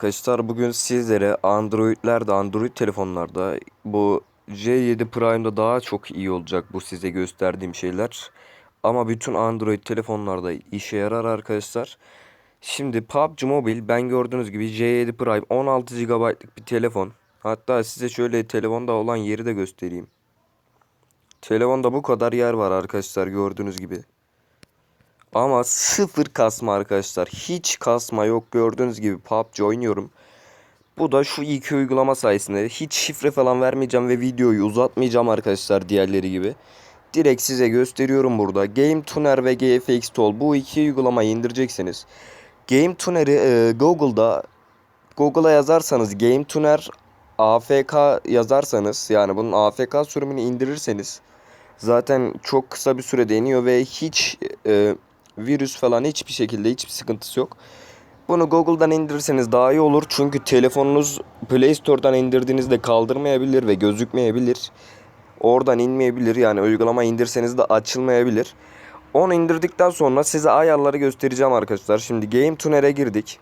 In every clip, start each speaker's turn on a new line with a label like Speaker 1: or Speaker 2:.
Speaker 1: arkadaşlar. Bugün sizlere Android'lerde, Android telefonlarda bu J7 Prime'da daha çok iyi olacak bu size gösterdiğim şeyler. Ama bütün Android telefonlarda işe yarar arkadaşlar. Şimdi PUBG Mobile ben gördüğünüz gibi J7 Prime 16 GB'lık bir telefon. Hatta size şöyle telefonda olan yeri de göstereyim. Telefonda bu kadar yer var arkadaşlar gördüğünüz gibi. Ama sıfır kasma arkadaşlar. Hiç kasma yok gördüğünüz gibi PUBG oynuyorum. Bu da şu iki uygulama sayesinde hiç şifre falan vermeyeceğim ve videoyu uzatmayacağım arkadaşlar diğerleri gibi. Direkt size gösteriyorum burada. Game Tuner ve GFX Tool bu iki uygulamayı indireceksiniz. Game Tuner'i e, Google'da Google'a yazarsanız Game Tuner AFK yazarsanız yani bunun AFK sürümünü indirirseniz zaten çok kısa bir sürede iniyor ve hiç e, virüs falan hiçbir şekilde hiçbir sıkıntısı yok. Bunu Google'dan indirirseniz daha iyi olur. Çünkü telefonunuz Play Store'dan indirdiğinizde kaldırmayabilir ve gözükmeyebilir. Oradan inmeyebilir. Yani uygulama indirseniz de açılmayabilir. Onu indirdikten sonra size ayarları göstereceğim arkadaşlar. Şimdi Game Tuner'e girdik.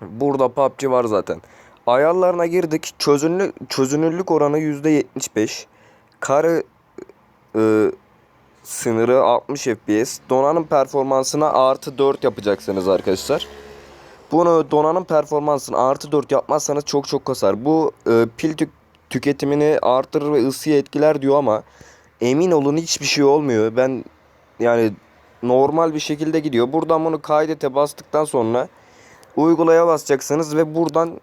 Speaker 1: Burada PUBG var zaten. Ayarlarına girdik. Çözünürlük, çözünürlük oranı %75. Kare e, sınırı 60 FPS. Donanım performansına artı 4 yapacaksınız arkadaşlar. Bunu donanım performansını artı 4 yapmazsanız çok çok kasar. Bu e, pil tük- tüketimini artırır ve ısıyı etkiler diyor ama emin olun hiçbir şey olmuyor. Ben yani normal bir şekilde gidiyor. Buradan bunu kaydete bastıktan sonra uygulaya basacaksınız ve buradan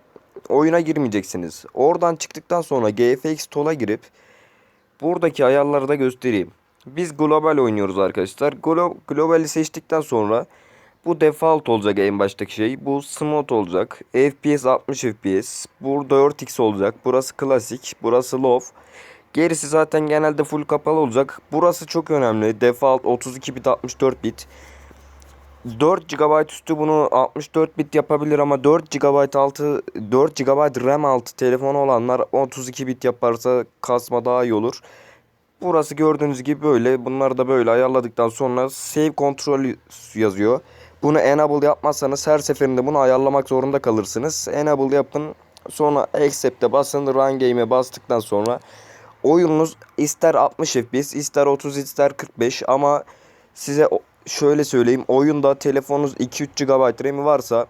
Speaker 1: oyuna girmeyeceksiniz. Oradan çıktıktan sonra GFX Tool'a girip buradaki ayarları da göstereyim. Biz global oynuyoruz arkadaşlar. Glo globali seçtikten sonra bu default olacak en baştaki şey. Bu smooth olacak. FPS 60 FPS. Burada 4x olacak. Burası klasik. Burası low. Gerisi zaten genelde full kapalı olacak. Burası çok önemli. Default 32 bit 64 bit. 4 GB üstü bunu 64 bit yapabilir ama 4 GB altı 4 GB RAM altı telefonu olanlar 32 bit yaparsa kasma daha iyi olur. Burası gördüğünüz gibi böyle. Bunları da böyle ayarladıktan sonra save kontrol yazıyor. Bunu enable yapmazsanız her seferinde bunu ayarlamak zorunda kalırsınız. Enable yapın. Sonra accept'e basın. Run game'e bastıktan sonra oyununuz ister 60 FPS, ister 30, ister 45 ama size şöyle söyleyeyim. Oyunda telefonunuz 2-3 GB RAM'i varsa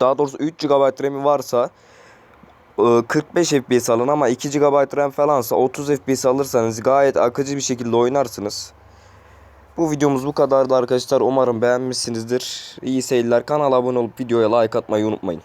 Speaker 1: daha doğrusu 3 GB RAM'i varsa 45 FPS alın ama 2 GB RAM falansa 30 FPS alırsanız gayet akıcı bir şekilde oynarsınız. Bu videomuz bu kadardı arkadaşlar. Umarım beğenmişsinizdir. İyi seyirler. Kanala abone olup videoya like atmayı unutmayın.